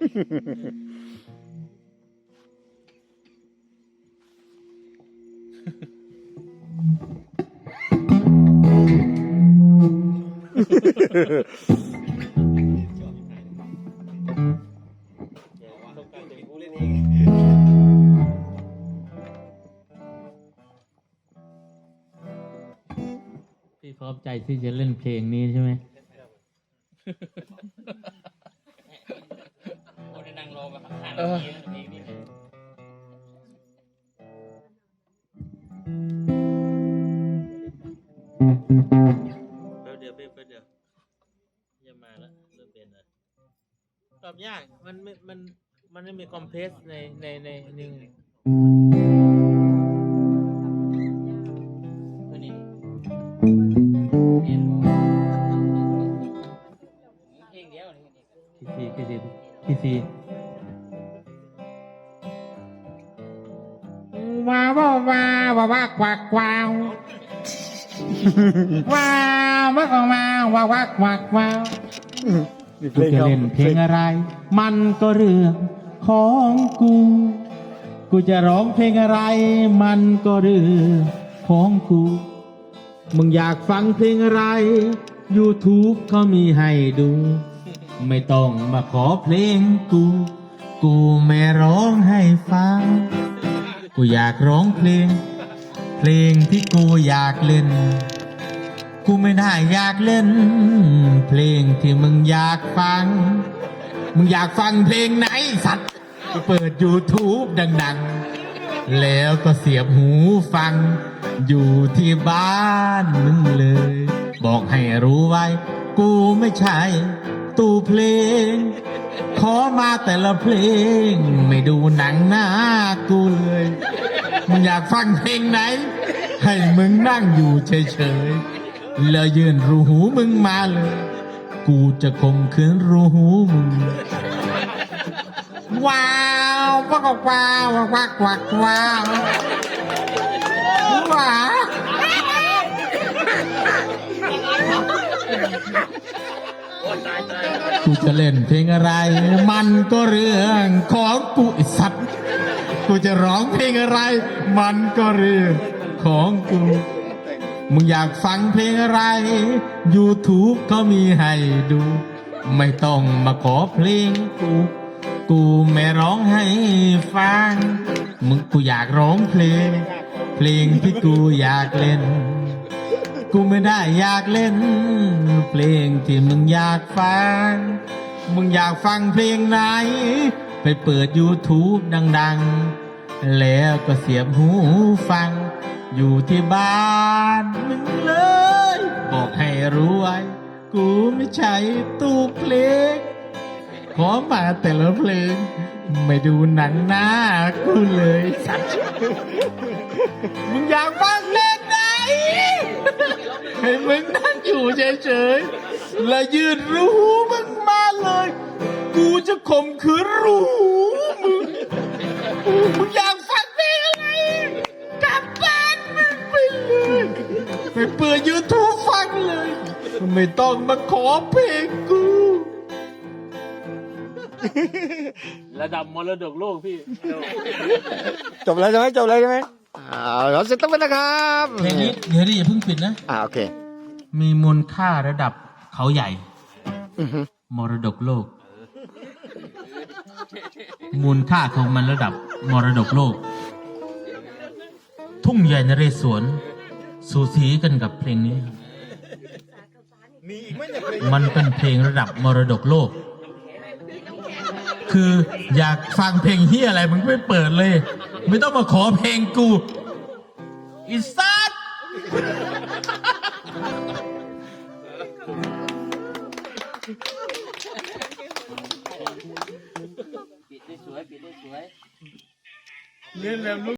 พี่พร้อมใจที่จะเล่นเพลงนี้ใช่ไหม โอ้ได้นั่งรอมาห้านาทีแล้วเพลงนี้แป๊บเดียวแป๊บเดียวจะมาแล้วเริ่มเป็นแล้วตอบยากมันไม่มันมันไม่มีคอมเพรสในในในหนึ่งตัวนี้เพลงเดียวนี่คีซีคีซีคีซี ว่าว่ากวักกวาวว้าวมากว้าว่าว่ากวักวาวกูจะเล่นเพลงอะไร มันก็เรื่องของกู กูจะร้องเพลงอะไร มันก็เรื่องของกู มึงอยากฟังเพลงอะไร YouTube เขามีให้ดู ไม่ต้องมาขอเพลงกู กูไม่ร้องให้ฟัง กูอยากร้องเพลง เพลงที่กูอยากเล่น กูไม่ได้อยากเล่น เพลงที่มึงอยากฟัง มึงอยากฟังเพลงไหนสัตว์ก็เปิด YouTube ดัง ๆ แล้วก็เสียบหูฟัง อยู่ที่บ้านมึงเลย บอกให้รู้ไว้ กูไม่ใช่ตู้เพลง ขอมาแต่ละเพลง ไม่ดูหนังหน้ากูเลยมึงอยากฟังเพลงไหน ให้มึงนั่งอยู่เฉยๆแล้วยืนรูหูมึงมาเลย กูจะคมคืนรูหูมึงว้าวว้าวว้าวว้าวักว้าวว้าว กูจะเล่นเพลงอะไร มันก็เรื่องของกูไอสัตว์กูจะร้องเพลงอะไร มันก็เรื่องของกูมึงอยากฟังเพลงอะไร YouTube เขามีให้ดู ไม่ต้องมาขอเพลงกู กูไม่ร้องให้ฟัง มึงกูอยากร้องเพลง เพลงที่กูอยากเล่น กูไม่ได้อยากเล่น เพลงที่มึงอยากฟัง มึงอยากฟังเพลงไหน ไปเปิด YouTube ดัง ๆ แล้วก็เสียบหูฟัง อยู่ที่บ้านมึงเลย บอกให้รู้ไว้กูไม่ใช่ตู้เพลง ขอมาแต่ละเพลง ไม่ดูหนังหน้ากูเลยสัตว์มึงอยากฟังเพลงไหน ให้มึงนั่งอยู่เฉยๆ และยืนรูหูมึงมาเลย กูจะข่มขืนรูหูมึงมึงอยากฟังเพลงอะไรกลับบ้านมึงไปเลยไปเปิดยูทูบฟังเลย ไม่ต้องมาขอเพลงกู ระดับมรดกโลกพี่ จบแล้วใช่ไหมจบแล้วใช่ไหม อ่าเราเสร็จต้องไปนะครับเพลงนี้เดี๋ยวดิอย่าเพิ่งปิดนะ อ่าโอเค มีมูลค่าระดับเขาใหญ่ อือฮึมรดกโลก มูลค่าของมันระดับมรดกโลก ทุ่งใหญ่นเรศวรสูสีกันกับเพลงนี้มันเป็นเพลงระดับมรดกโลก คืออยากฟังเพลงเฮียอะไรมึงไม่เปิดเลย ไม่ต้องมาขอเพลงกูอิสัตปิดได้สวยปิดได้สวย เล่นแบบ